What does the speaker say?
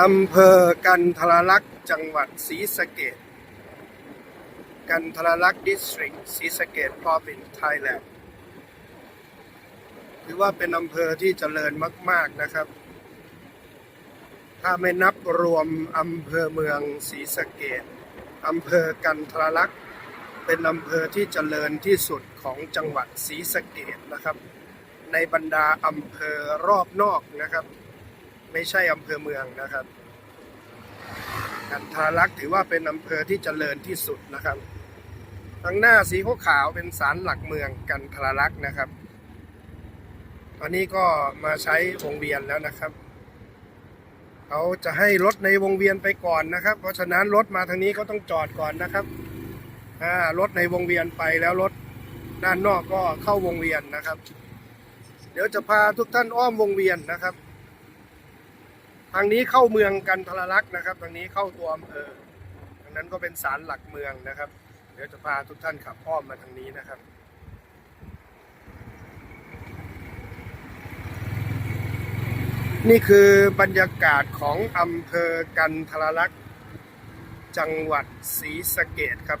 อำเภอกันทรลักษณ์จังหวัดศรีสะเกดกันทรลักษณ์ดิสตริกศรีสะเกด province Thailand ถือว่าเป็นอำเภอที่เจริญมาก ๆนะครับ ถ้าไม่นับรวมอำเภอเมืองศรีสะเกดอำเภอกันทรลักษณ์เป็นอำเภอที่เจริญที่สุดของจังหวัดศรีสะเกดนะครับ ในบรรดาอำเภอรอบนอกนะครับ ไม่ใช่อำเภอเมืองนะครับ กันทารักษ์ถือว่าเป็นอำเภอที่เจริญที่สุดนะครับทางหน้าสีขาวเป็นศาลหลักเมืองกันทารักษ์นะครับ ตอนนี้ก็มาใช้วงเวียนแล้วนะครับเขาจะให้รถในวงเวียนไปก่อนนะครับ เพราะฉะนั้นรถมาทางนี้เขาต้องจอดก่อนนะครับรถในวงเวียนไปแล้วรถด้านนอกก็เข้าวงเวียนนะครับ เดี๋ยวจะพาทุกท่านอ้อมวงเวียนนะครับ ทางนี้เข้าเมืองกันทรลักษณ์นะครับ ทางนี้เข้าตัวอำเภอทางนั้นก็เป็นศาลหลักเมืองนะครับ เดี๋ยวจะพาทุกท่านขับอ้อมมาทางนี้นะครับนี่คือบรรยากาศของอำเภอกันทรลักษณ์จังหวัดศรีสะเกดครับ